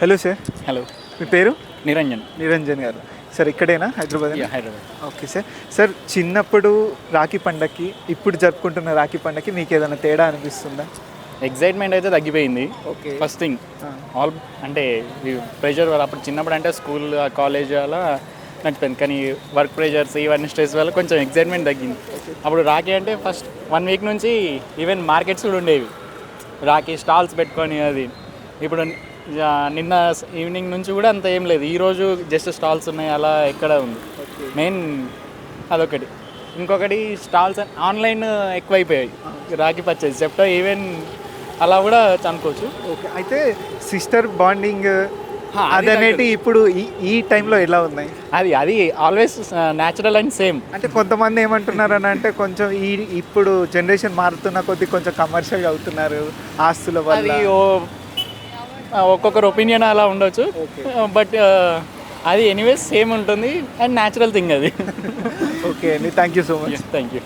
Hello sir hello మీ పేరు? నిరంజన్. నిరంజన్ గారు. Sir ఇక్కడేనా? Hyderabad Hyderabad. Okay sir sir చిన్నప్పుడు రాఖీ పండగకి ఇప్పుడు జరుపుకుంటున్న రాఖీ పండగకి మీకు ఏదైనా తేడా అనిపిస్తుందా? ఎగ్జైట్మెంట్ అయితే తగ్గిపోయింది. ఓకే ఫస్ట్ థింగ్ ఆల్ అంటే ప్రెషర్ వల్ల అప్పుడు చిన్నప్పుడు అంటే స్కూల్ కాలేజ్ అలా నడిపోయింది కానీ వర్క్ ప్రెషర్స్ ఇవన్నీ స్ట్రెస్ వల్ల కొంచెం ఎగ్జైట్మెంట్ తగ్గింది. అప్పుడు రాఖీ అంటే ఫస్ట్ వన్ వీక్ నుంచి ఈవెన్ మార్కెట్స్ కూడా ఉండేవి. రాఖీ స్టాల్స్ పెట్టుకొని అది. ఇప్పుడు నిన్న ఈవినింగ్ నుంచి కూడా అంత ఏం లేదు. ఈరోజు జస్ట్ స్టాల్స్ ఉన్నాయి అలా ఎక్కడ ఉంది. మెయిన్ అదొకటి. ఇంకొకటి స్టాల్స్ ఆన్లైన్ ఎక్కువైపోయాయి. రాఖీ పర్చేజ్ చెప్తా ఈవెన్ అలా కూడా అనుకోవచ్చు ఓకే అయితే సిస్టర్ బాండింగ్ అదనేటి ఇప్పుడు ఈ ఈ టైంలో ఎలా ఉన్నాయి? అది అది ఆల్వేస్ న్యాచురల్ అండ్ సేమ్ అంటే కొంతమంది ఏమంటున్నారు అని అంటే కొంచెం ఈ ఇప్పుడు జనరేషన్ మారుతున్న కొద్దీ కొంచెం కమర్షియల్ అవుతున్నారు ఆస్తుల వల్ల. ఒక్కొక్కరు ఒపీనియన్ అలా ఉండొచ్చు. బట్ అది ఎనీవేస్ సేమ్ ఉంటుంది. అండ్ న్యాచురల్ థింగ్ అది. ఓకే అండి. Thank you so much. Thank you